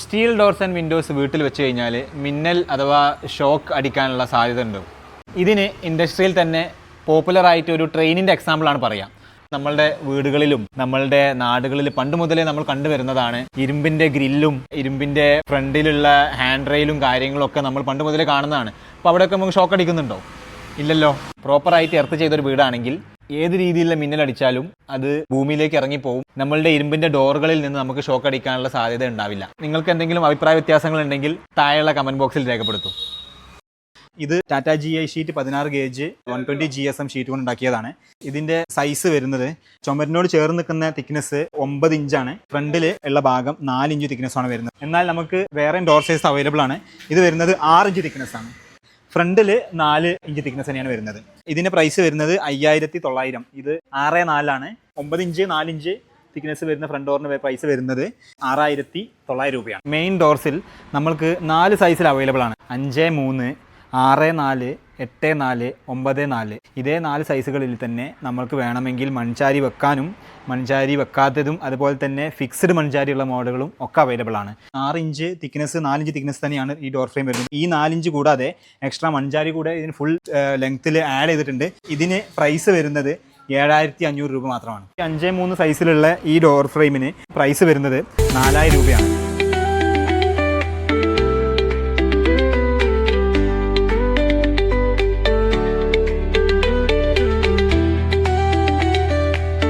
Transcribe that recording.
Steel doors and Windows വീട്ടിൽ വെച്ച് കഴിഞ്ഞാൽ മിന്നൽ അഥവാ ഷോക്ക് അടിക്കാനുള്ള സാധ്യത ഉണ്ട്. ഇതിന് ഇൻഡസ്ട്രിയിൽ തന്നെ പോപ്പുലർ ആയിട്ട് ഒരു ട്രെയിനിന്റെ എക്സാമ്പിളാണ് പറയാം. നമ്മളുടെ വീടുകളിലും നമ്മളുടെ നാടുകളിൽ പണ്ട് മുതലേ നമ്മൾ കണ്ടുവരുന്നതാണ് ഇരുമ്പിന്റെ ഗ്രില്ലും ഇരുമ്പിന്റെ ഫ്രണ്ടിലുള്ള ഹാൻഡ് റെയിലും കാര്യങ്ങളൊക്കെ നമ്മൾ പണ്ട് മുതലേ കാണുന്നതാണ്. അപ്പോൾ അവിടെയൊക്കെ നമുക്ക് ഷോക്ക് അടിക്കുന്നുണ്ടോ? ഇല്ലല്ലോ. പ്രോപ്പറായിട്ട് എർത്ത് ചെയ്തൊരു വീടാണെങ്കിൽ ഏത് രീതിയിലുള്ള മിന്നലടിച്ചാലും അത് ഭൂമിയിലേക്ക് ഇറങ്ങിപ്പോവും. നമ്മളുടെ ഇരുമ്പിന്റെ ഡോറുകളിൽ നിന്ന് നമുക്ക് ഷോക്ക് അടിക്കാനുള്ള സാധ്യത ഉണ്ടാവില്ല. നിങ്ങൾക്ക് എന്തെങ്കിലും അഭിപ്രായ വ്യത്യാസങ്ങൾ ഉണ്ടെങ്കിൽ താഴെയുള്ള കമന്റ് ബോക്സിൽ രേഖപ്പെടുത്തും. ഇത് ടാറ്റ ജി ഐ ഷീറ്റ് പതിനാറ് gauge one twenty G S M sheet കൊണ്ട് ഉണ്ടാക്കിയതാണ്. ഇതിന്റെ സൈസ് വരുന്നത് ചുമരിനോട് ചേർന്ന് നിൽക്കുന്ന തിക്നെസ് ഒമ്പത് ഇഞ്ചാണ് ഫ്രണ്ടിൽ ഉള്ള ഭാഗം നാല് ഇഞ്ച് തിക്നെസ് ആണ് വരുന്നത്. എന്നാൽ നമുക്ക് വേറെ ഡോർ സൈസ് അവൈലബിൾ ആണ്. ഇത് വരുന്നത് ആറ് ഇഞ്ച് തിക്നെസ് ആണ്. ഫ്രണ്ടിൽ നാല് ഇഞ്ച് തിക്നെസ് തന്നെയാണ് വരുന്നത്. ഇതിന്റെ പ്രൈസ് വരുന്നത് അയ്യായിരത്തി തൊള്ളായിരം ഇത് ആറ് നാലാണ്. ഒമ്പത് ഇഞ്ച് നാല് ഇഞ്ച് തിക്നെസ് വരുന്ന ഫ്രണ്ട് ഡോറിന് പ്രൈസ് വരുന്നത് ആറായിരത്തി തൊള്ളായിരം രൂപയാണ് മെയിൻ ഡോർസിൽ നമ്മൾക്ക് നാല് സൈസിൽ അവൈലബിൾ ആണ്. അഞ്ച് മൂന്ന് ആറ് നാല് എട്ട് നാല് ഒമ്പത് നാല്. ഇതേ നാല് സൈസുകളിൽ തന്നെ നമ്മൾക്ക് വേണമെങ്കിൽ മൺചാരി വെക്കാനും മൺചാരി വെക്കാത്തതും അതുപോലെ തന്നെ ഫിക്സ്ഡ് മൺചാരിയുള്ള മോഡലുകളും ഒക്കെ അവൈലബിൾ ആണ്. ആറ് ഇഞ്ച് തിക്നെസ് നാലിഞ്ച് തിക്നെസ് തന്നെയാണ് ഈ ഡോർ ഫ്രെയിം വരുന്നത്. ഈ നാലിഞ്ച് കൂടാതെ എക്സ്ട്രാ മൺചാരി കൂടെ ഇതിന് ഫുൾ ലെങ്ത്തിൽ ആഡ് ചെയ്തിട്ടുണ്ട്. ഇതിന് പ്രൈസ് വരുന്നത് ഏഴായിരത്തി അഞ്ഞൂറ് രൂപ മാത്രമാണ്. അഞ്ച് മൂന്ന് സൈസിലുള്ള ഈ ഡോർ ഫ്രെയിമിന് പ്രൈസ് വരുന്നത് നാലായിരം രൂപയാണ്.